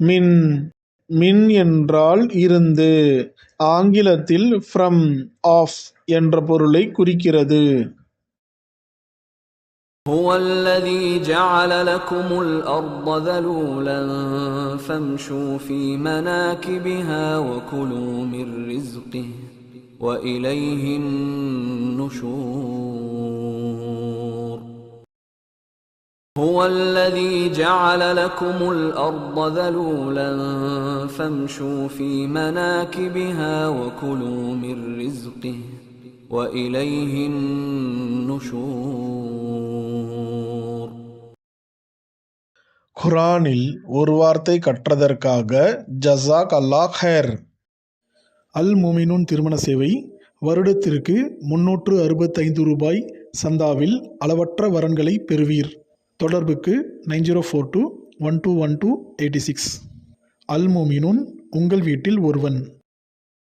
மின் மின் என்றால் இருந்து ஆங்கிலத்தில் ஃப்ரம் ஆஃப் என்ற பொருளை குறிக்கிறது هو الذي جعل لكم الأرض ذلولا فامشوا في مناكبها وكلوا من رزقه وإليه هو الذي جعل لكم الأرض ذلولا فامشوا في مناكبها وكلوا من رزقه وإليه النشور குரானில் ஒரு வார்த்தை கற்றதற்காக ஜஸாக் அல்லாஹ் ஹேர் அல் மோமினூன் திருமண சேவை வருடத்திற்கு முன்னூற்று அறுபத்தைந்து ரூபாய் சந்தாவில் அளவற்ற வரன்களை பெறுவீர் தொடர்புக்கு nine zero four two one two one two eighty six. அல் மோமினூன் உங்கள் வீட்டில் ஒருவன்.